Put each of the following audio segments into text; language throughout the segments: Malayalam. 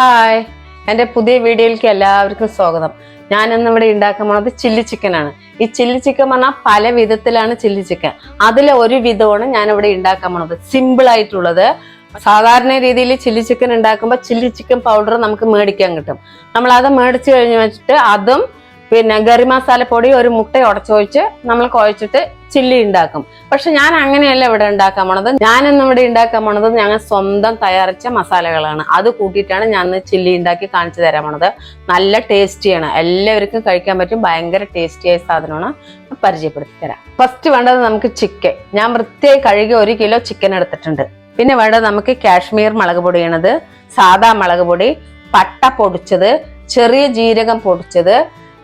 ഹായ്. എന്റെ പുതിയ വീഡിയോയിലേക്ക് എല്ലാവർക്കും സ്വാഗതം. ഞാൻ ഇന്ന് ഇവിടെ ഉണ്ടാക്കാൻ പോണത് ചില്ലി ചിക്കൻ ആണ്. ഈ ചില്ലി ചിക്കൻ പറഞ്ഞാൽ പല വിധത്തിലാണ് ചില്ലി ചിക്കൻ അതിലെ ഒരു വിധമാണ് ഞാൻ ഇവിടെ ഉണ്ടാക്കാൻ പോണത്. സിമ്പിൾ ആയിട്ടുള്ളത്. സാധാരണ രീതിയിൽ ചില്ലി ചിക്കൻ ഉണ്ടാക്കുമ്പോൾ ചില്ലി ചിക്കൻ പൗഡർ നമുക്ക് മേടിക്കാൻ കിട്ടും. നമ്മൾ അത് മേടിച്ചു കഴിഞ്ഞ് വെച്ചിട്ട് അതും പിന്നെ ഗറി മസാല പൊടി ഒരു മുട്ട ഉടച്ചൊഴിച്ച് നമ്മൾ കുഴച്ചിട്ട് ചില്ലി ഉണ്ടാക്കും. പക്ഷെ ഞാൻ അങ്ങനെയല്ല ഇവിടെ ഉണ്ടാക്കാൻ പോണത്. ഞാനിന്ന് ഇവിടെ ഉണ്ടാക്കാൻ പോണത് ഞങ്ങൾ സ്വന്തം തയ്യാറിച്ച മസാലകളാണ്. അത് കൂട്ടിയിട്ടാണ് ഞാൻ ചില്ലി ഉണ്ടാക്കി കാണിച്ചു തരാൻ പോണത്. നല്ല ടേസ്റ്റിയാണ്. എല്ലാവർക്കും കഴിക്കാൻ പറ്റും. ഭയങ്കര ടേസ്റ്റിയായ സാധനമാണ്. പരിചയപ്പെടുത്തി തരാം. ഫസ്റ്റ് വേണ്ടത് നമുക്ക് ചിക്കൻ. ഞാൻ വൃത്തിയായി കഴുകി ഒരു കിലോ ചിക്കൻ എടുത്തിട്ടുണ്ട്. പിന്നെ വേണ്ടത് നമുക്ക് കാശ്മീർ മുളക് പൊടിയാണത് സാദാ മുളക് പൊടി. പട്ട പൊടിച്ചത്. ചെറിയ ജീരകം പൊടിച്ചത്.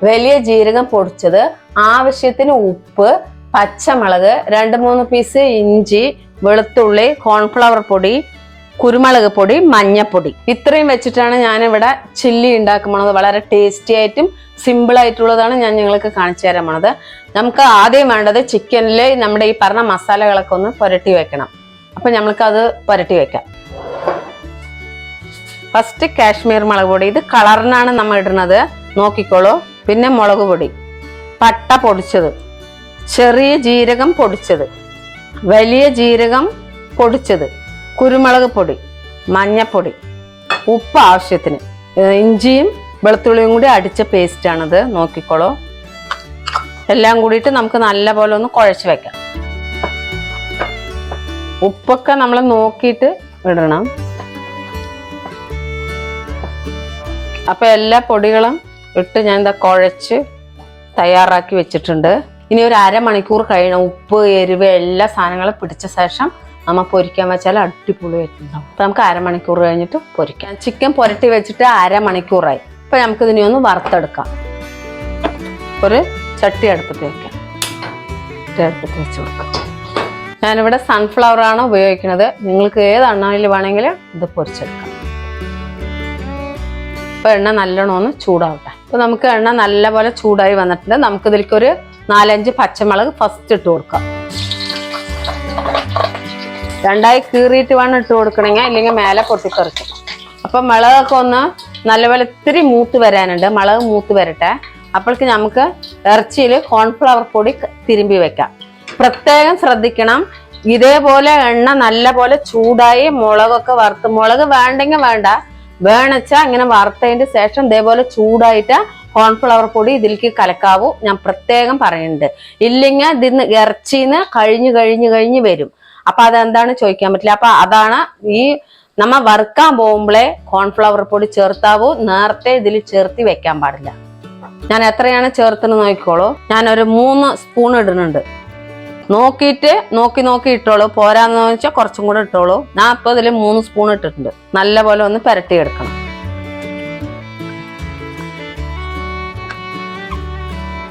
വലിയ ജീരകം പൊടിച്ചത് ആവശ്യത്തിന് ഉപ്പ് പച്ചമുളക് രണ്ട് മൂന്ന് പീസ് ഇഞ്ചി വെളുത്തുള്ളി കോൺഫ്ലവർ പൊടി കുരുമുളക് പൊടി മഞ്ഞപ്പൊടി. ഇത്രയും വെച്ചിട്ടാണ് ഞാനിവിടെ ചില്ലി ഉണ്ടാക്കുന്നത് വളരെ ടേസ്റ്റി ആയിട്ടും സിമ്പിൾ ആയിട്ടുള്ളതാണ് ഞാൻ നിങ്ങൾക്ക് കാണിച്ചു തരാൻ പോണത്. നമുക്ക് ആദ്യം വേണ്ടത് ചിക്കനിൽ നമ്മുടെ ഈ പറഞ്ഞ മസാലകളൊക്കെ ഒന്ന് പുരട്ടി വെക്കണം. അപ്പൊ അത് പുരട്ടി വെക്കാം. ഫസ്റ്റ് കാശ്മീർ മുളക് പൊടി. ഇത് കളറിനാണ് നമ്മൾ ഇടുന്നത്. നോക്കിക്കോളൂ. പിന്നെ മുളക് പൊടി. പട്ട പൊടിച്ചത്. ചെറിയ ജീരകം പൊടിച്ചത്. വലിയ ജീരകം പൊടിച്ചത്. കുരുമുളക് പൊടി മഞ്ഞപ്പൊടി ഉപ്പ് ആവശ്യത്തിന്. ഇഞ്ചിയും വെളുത്തുള്ളിയും കൂടി അടിച്ച പേസ്റ്റ് ആണിത്. നോക്കിക്കോളൂ. എല്ലാം കൂടിയിട്ട് നമുക്ക് നല്ലപോലെ ഒന്ന് കുഴച്ച് വെക്കാം. ഉപ്പൊക്കെ നമ്മൾ നോക്കിയിട്ട് ഇടണം. അപ്പൊ എല്ലാ പൊടികളും ഇട്ട് ഞാൻ എന്താ കുഴച്ച് തയ്യാറാക്കി വെച്ചിട്ടുണ്ട്. ഇനി ഒരു അരമണിക്കൂർ കഴിയണം. ഉപ്പ് എരിവ് എല്ലാ സാധനങ്ങളും പിടിച്ച ശേഷം നമ്മൾ പൊരിക്കാൻ വെച്ചാൽ അടിപൊളി അടിപൊളിയായിട്ടുണ്ടാവും അപ്പം നമുക്ക് അരമണിക്കൂർ കഴിഞ്ഞിട്ട് പൊരിക്കാം. ചിക്കൻ പുരട്ടി വെച്ചിട്ട് അരമണിക്കൂറായി. അപ്പം നമുക്ക് ഇതിനെ ഒന്ന് വറുത്തെടുക്കാം. ഒരു ചട്ടി അടുപ്പത്ത് വെക്കാം. ചട്ടി അടുപ്പത്ത് വെച്ച് കൊടുക്കാം. ഞാനിവിടെ സൺഫ്ലവർ ആണ് ഉപയോഗിക്കുന്നത്. നിങ്ങൾക്ക് ഏത് എണ്ണയിൽ വേണമെങ്കിലും ഇത് പൊരിച്ചെടുക്കാം. ഇപ്പൊ എണ്ണ നല്ലോണം ഒന്ന് ചൂടാവട്ടെ. അപ്പൊ നമുക്ക് എണ്ണ നല്ലപോലെ ചൂടായി വന്നിട്ടുണ്ട്. നമുക്ക് ഇതിലേക്ക് ഒരു നാലഞ്ച് പച്ചമുളക് ഫസ്റ്റ് ഇട്ട് കൊടുക്കാം. രണ്ടായി കീറിയിട്ട് വേണം ഇട്ട് കൊടുക്കണമെങ്കിൽ അല്ലെങ്കിൽ മേലെ പൊട്ടിത്തെറിക്കും. അപ്പൊ മുളകൊക്കെ ഒന്ന് നല്ലപോലെ ഇത്തിരി മൂത്ത് വരാനുണ്ട്. മുളക് മൂത്ത് വരട്ടെ. അപ്പോഴേക്ക് നമുക്ക് ഇറച്ചിയിൽ കോൺഫ്ലവർ പൊടി തിരുമ്പി വെക്കാം. പ്രത്യേകം ശ്രദ്ധിക്കണം. ഇതേപോലെ എണ്ണ നല്ലപോലെ ചൂടായി മുളകൊക്കെ വറുത്ത് മുളക് വേണ്ടെങ്കിൽ വേണ്ട. വേണച്ചാ ഇങ്ങനെ വറുത്തതിന്റെ ശേഷം ഇതേപോലെ ചൂടായിട്ട് കോൺഫ്ലവർ പൊടി ഇതിലേക്ക് കലക്കാവൂ. ഞാൻ പ്രത്യേകം പറയുന്നുണ്ട്. ഇല്ലെങ്കിൽ ഇതിന്ന് ഇറച്ചിന്ന് കഴിഞ്ഞ് കഴിഞ്ഞ് കഴിഞ്ഞ് വരും. അപ്പൊ അതെന്താണ് ചോദിക്കാൻ പറ്റില്ല. അപ്പൊ അതാണ് ഈ നമ്മ വറുക്കാൻ പോകുമ്പോഴേ കോൺഫ്ലവർ പൊടി ചേർത്താവൂ. നേരത്തെ ഇതിൽ ചേർത്തി വെക്കാൻ പാടില്ല. ഞാൻ എത്രയാണ് ചേർത്തെന്ന് നോക്കിക്കോളൂ. ഞാൻ ഒരു മൂന്ന് സ്പൂൺ ഇടുന്നുണ്ട്. നോക്കിയിട്ട് നോക്കി നോക്കി ഇട്ടോളൂ. പോരാന്ന് വെച്ചാൽ കുറച്ചും കൂടെ ഇട്ടോളൂ. ഞാൻ ഇപ്പൊ ഇതിൽ മൂന്ന് സ്പൂൺ ഇട്ടിട്ടുണ്ട്. നല്ലപോലെ ഒന്ന് പുരട്ടിയെടുക്കണം.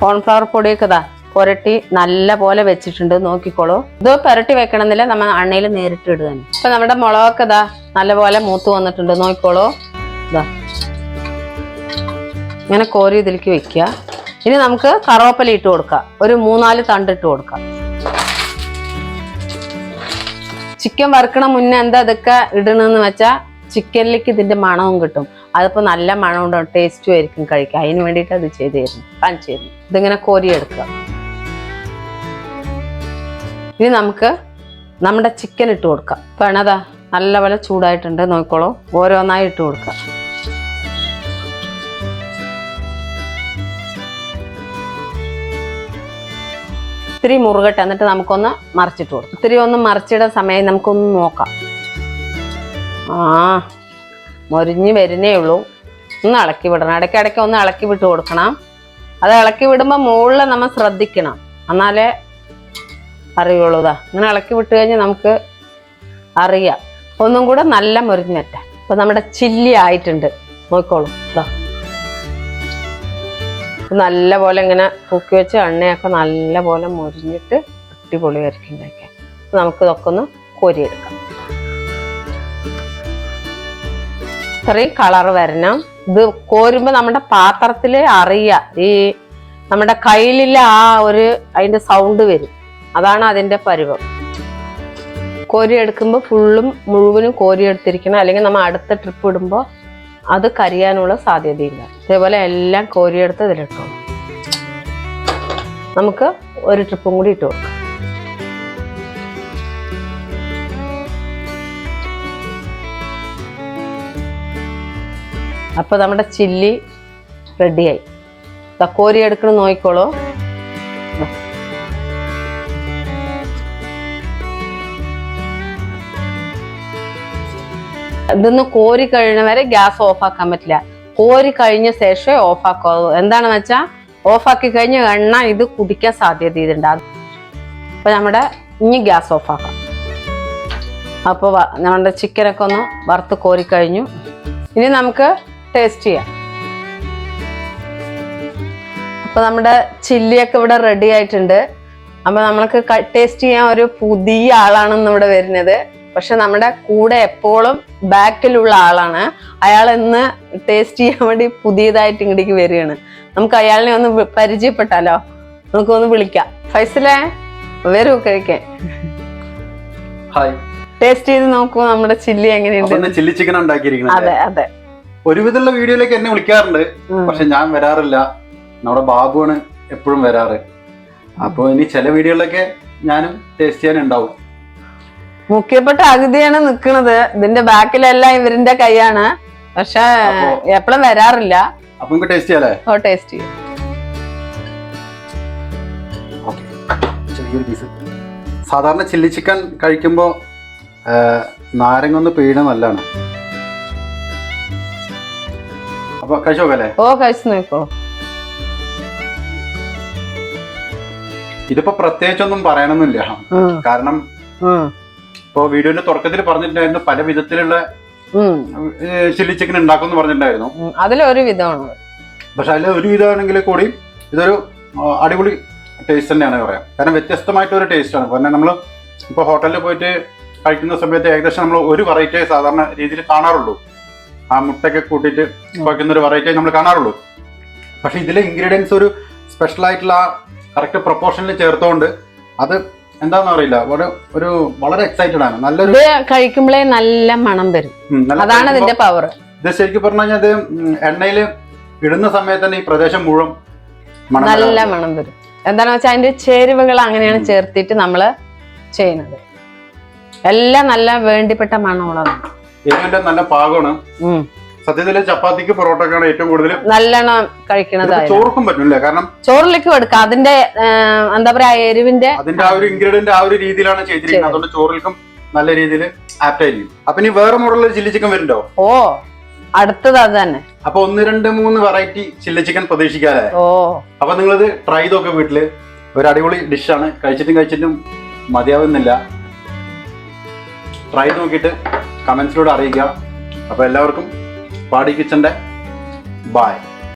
കോൺഫ്ലവർ പൊടിയൊക്കെ ഇതാ പുരട്ടി നല്ല പോലെ വെച്ചിട്ടുണ്ട്. നോക്കിക്കോളൂ. ഇത് പുരട്ടി വെക്കണമെന്നില്ല നമ്മൾ അണ്ണയിൽ നേരിട്ട് ഇടുക തന്നെ. ഇപ്പൊ നമ്മുടെ മുളകൊക്കെ ഇതാ നല്ല പോലെ മൂത്ത് വന്നിട്ടുണ്ട്. നോക്കിക്കോളൂ. ഇതാ. ഇങ്ങനെ കോരി ഇതിലേക്ക് വെക്കുക. ഇനി നമുക്ക് കറുവപ്പല ഇട്ട് കൊടുക്കാം. ഒരു മൂന്നാൽ തണ്ട് ഇട്ട് കൊടുക്കാം. ചിക്കൻ വറുക്കണ മുന്നേ എന്താ ഇതൊക്കെ ഇടണമെന്ന് വെച്ചാൽ ചിക്കനിലേക്ക് ഇതിന്റെ മണവും കിട്ടും. അതിപ്പോ നല്ല മണം ഉണ്ടാവും ടേസ്റ്റും ആയിരിക്കും കഴിക്കുക അതിന് വേണ്ടിയിട്ട് അത് ചെയ്ത് തരുന്നു കാണിച്ചു ഇതിങ്ങനെ കോരിയെടുക്കുക. ഇനി നമുക്ക് നമ്മുടെ ചിക്കൻ ഇട്ട് കൊടുക്കാം. വേണതാ നല്ലപോലെ ചൂടായിട്ടുണ്ട്. നോക്കിക്കോളൂ. ഓരോന്നായി ഇട്ട് കൊടുക്കാം ഇത്തിരി മുറുകട്ടെ എന്നിട്ട് നമുക്കൊന്ന് മറിച്ചിട്ട് കൊടുക്കും. ഒത്തിരി ഒന്ന് മറിച്ചിടാൻ സമയം നമുക്കൊന്ന് നോക്കാം. ആ മൊരിഞ്ഞ് വരുന്നേ ഉള്ളൂ. ഒന്ന് ഇളക്കി വിടണം. ഇടയ്ക്കിടയ്ക്ക് ഒന്ന് ഇളക്കി വിട്ട് കൊടുക്കണം. അത് ഇളക്കി വിടുമ്പോൾ മുകളിൽ നമ്മൾ ശ്രദ്ധിക്കണം. എന്നാലേ അറിയുള്ളൂ ഇതാ. ഇങ്ങനെ ഇളക്കി വിട്ട് കഴിഞ്ഞാൽ നമുക്ക് അറിയാം. ഒന്നും കൂടെ നല്ല മൊരിഞ്ഞ് അപ്പൊ നമ്മുടെ ചില്ലി ആയിട്ടുണ്ട്. നോക്കോളൂ ഇതാ. നല്ല പോലെ ഇങ്ങനെ പൂക്കി വെച്ച് എണ്ണയൊക്കെ നല്ല പോലെ മുരിഞ്ഞിട്ട് അടിപൊളിയായിരിക്കും ഉണ്ടാക്കാൻ നമുക്കിതൊക്കെ ഒന്ന് കോരിയെടുക്കാം. ഇത്രയും കളർ വരണം. ഇത് കോരുമ്പോൾ നമ്മുടെ പാത്രത്തിൽ അറിയുക ഈ നമ്മുടെ കയ്യിലില്ല ആ ഒരു അതിന്റെ സൗണ്ട് വരും. അതാണ് അതിന്റെ പരുവം. കോരി എടുക്കുമ്പോൾ ഫുള്ളും മുഴുവനും കോരി എടുത്തിരിക്കണം അല്ലെങ്കിൽ നമ്മൾ അടുത്ത ട്രിപ്പ് ഇടുമ്പോൾ അത് കരിയാനുള്ള സാധ്യതയില്ല. ഇതേപോലെ എല്ലാം കോരിയെടുത്ത് ഇതിലിട്ടു നമുക്ക് ഒരു ട്രിപ്പും കൂടി ഇട്ട് കൊടുക്കാം. അപ്പൊ നമ്മുടെ ചില്ലി റെഡിയായി കോരി എടുക്കണ നോക്കിക്കോളൂ. ഇതൊന്ന് കോരി കഴിഞ്ഞ വരെ ഗ്യാസ് ഓഫാക്കാൻ പറ്റില്ല. കോരി കഴിഞ്ഞ ശേഷമേ ഓഫാക്കാവൂ. എന്താണെന്ന് വെച്ചാൽ ഓഫാക്കി കഴിഞ്ഞ എണ്ണ ഇത് കുടിക്കാൻ സാധ്യത ഇതുണ്ട്. അപ്പൊ നമ്മുടെ ഇനി ഗ്യാസ് ഓഫാക്കാം. അപ്പോൾ നമ്മുടെ ചിക്കനൊക്കെ ഒന്ന് വറുത്ത് കോരി കഴിഞ്ഞു. ഇനി നമുക്ക് ടേസ്റ്റ് ചെയ്യാം. അപ്പൊ നമ്മുടെ ചില്ലിയൊക്കെ ഇവിടെ റെഡി ആയിട്ടുണ്ട്. അപ്പൊ നമ്മൾക്ക് ടേസ്റ്റ് ചെയ്യാൻ ഒരു പുതിയ ആളാണെന്ന് ഇവിടെ വരുന്നത്. പക്ഷെ നമ്മുടെ കൂടെ എപ്പോഴും ബാക്കിലുള്ള ആളാണ്. അയാൾ ഇന്ന് ടേസ്റ്റ് ചെയ്യാൻ വേണ്ടി പുതിയതായിട്ട് ഇങ്ങോട്ടേക്ക് വരികയാണ്. നമുക്ക് അയാളിനെ ഒന്ന് പരിചയപ്പെട്ടാലോ? നമുക്കൊന്ന് വിളിക്കാം. ഫൈസലേ വരൂ കഴിക്കാൻ. ഹായ് ടേസ്റ്റ് ചെയ്ത് നോക്കൂ നമ്മുടെ ചില്ലി എങ്ങനെയുണ്ട്. ചില്ലി ചിക്കൻ ഉണ്ടാക്കിയിരിക്കുന്നത്. അതെ അതെ. ഒരുവിധമുള്ള വീഡിയോയിലേക്ക് എന്നെ വിളിക്കാറുണ്ട്. പക്ഷെ ഞാൻ വരാറില്ല. നമ്മുടെ ബാബുവാണ് എപ്പോഴും വരാറ്. അപ്പൊ ഇനി ചില വീഡിയോയിലൊക്കെ ഞാനും ടേസ്റ്റ് ചെയ്യാനുണ്ടാവും. മുഖ്യപ്പെട്ട അഗതിയാണ് നിക്കണത്. ഇതിന്റെ ബാക്കിലെല്ലാം ഇവരിന്റെ കൈയാണ്. പക്ഷെ എപ്പോഴും വരാറില്ല. അപ്പൊ ടേസ്റ്റ് ചെയ്യാലേ? ഓ ടേസ്റ്റ് ചെയ്യും. ഓക്കെ. ചെറിയൊരു പീസ് സാധാരണ ചില്ലി ചിക്കൻ കഴിക്കുമ്പോൾ നാരങ്ങ ഒന്ന് പീണ നല്ലതാണ്. അപ്പൊ കഴിച്ചു നോക്കല്ലേ? ഓ കഴിച്ചു നോക്കോ. ഇതിപ്പോ പ്രത്യേകിച്ചൊന്നും പറയണമെന്നില്ല കാരണം ഉം, ഇപ്പൊ വീഡിയോന്റെ തുടക്കത്തിൽ പറഞ്ഞിട്ടുണ്ടായിരുന്നു പല വിധത്തിലുള്ള ചില്ലി ചിക്കൻ ഉണ്ടാക്കും എന്ന് പറഞ്ഞിട്ടുണ്ടായിരുന്നു. അതിലൊരു വിധമാണ്. പക്ഷെ അതിൽ ഒരു വിധമാണെങ്കിൽ കൂടി ഇതൊരു അടിപൊളി ടേസ്റ്റ് തന്നെയാണ് പറയാം. കാരണം വ്യത്യസ്തമായിട്ടൊരു ടേസ്റ്റാണ് കാരണം നമ്മൾ ഇപ്പോൾ ഹോട്ടലിൽ പോയിട്ട് കഴിക്കുന്ന സമയത്ത് ഏകദേശം നമ്മൾ ഒരു വെറൈറ്റി സാധാരണ രീതിയിൽ കാണാറുള്ളൂ. ആ മുട്ടയൊക്കെ കൂട്ടിയിട്ട് വയ്ക്കുന്ന ഒരു വെറൈറ്റി നമ്മൾ കാണാറുള്ളൂ. പക്ഷെ ഇതിലെ ഇൻഗ്രീഡിയൻസ് ഒരു സ്പെഷ്യൽ ആയിട്ടുള്ള കറക്റ്റ് പ്രൊപ്പോർഷനിൽ ചേർത്തുകൊണ്ട് അത് എന്താണെന്ന് അറിയില്ല. ഒരു ഒരു വളരെ എക്സൈറ്റഡ് ആണ്. നല്ലൊരു ഇത് കഴിക്കുമ്പോഴേ നല്ല മണം വരും. ഉം, നല്ല അതാണ് ഇതിന്റെ പവർ ഇത് ശരിക്കും പറഞ്ഞു കഴിഞ്ഞാൽ ഇത് എണ്ണയിൽ ഇടുന്ന സമയത്ത് തന്നെ ഈ പ്രദേശം മുഴുവൻ മണം നല്ല വരാറുണ്ട്. മണം വരും. എന്താണെന്ന് വെച്ചാൽ അതിന്റെ ചേരുവകൾ അങ്ങനെയാണ് ചേർത്തിട്ട് നമ്മൾ ചെയ്യുന്നത്. എല്ലാം നല്ല വേണ്ടിപ്പെട്ട മണമുള്ളതാണ്. എരിവിന്റെ നല്ല പാകമാണ്. ഉം. സത്യത്തിൽ ചപ്പാത്തിക്ക് പൊറോട്ടക്കാണ് ഏറ്റവും കൂടുതൽ നല്ലോണം കഴിക്കണത് ചോർക്കും പറ്റില്ല കാരണം ചോറിലേക്ക് കൊടുക്കാം. അതിന്റെ എന്താ പറയാ എരിവിന്റെ അതിന്റെ ആ ഒരു ഇൻഗ്രീഡിയന്റ് ആ ഒരു രീതിയിലാണ് ചെയ്തിരിക്കുന്നത്. അതുകൊണ്ട് ചോറിൽക്കും നല്ല രീതിയിൽ ആപ്റ്റ് ആയിരിക്കും. അപ്പൊ ഇനി വേറെ മോഡലിൽ ചില്ലി ചിക്കൻ വരുന്നുണ്ടോ? ഓ അടുത്തത് അത് തന്നെ. അപ്പൊ ഒന്ന് രണ്ട് മൂന്ന് വെറൈറ്റി ചില്ലി ചിക്കൻ പ്രതീക്ഷിക്കാതെ ഓ. അപ്പൊ നിങ്ങളിത് ട്രൈ ചെയ്തൊക്കെ വീട്ടിൽ. ഒരു അടിപൊളി ഡിഷാണ് കഴിച്ചിട്ടും കഴിച്ചിട്ടും മതിയാവുന്നില്ല. ട്രൈ നോക്കിയിട്ട് കമന്റ്സിലൂടെ അറിയിക്കുക. അപ്പൊ എല്ലാവർക്കും പാടി കിച്ചന്റെ ബായ്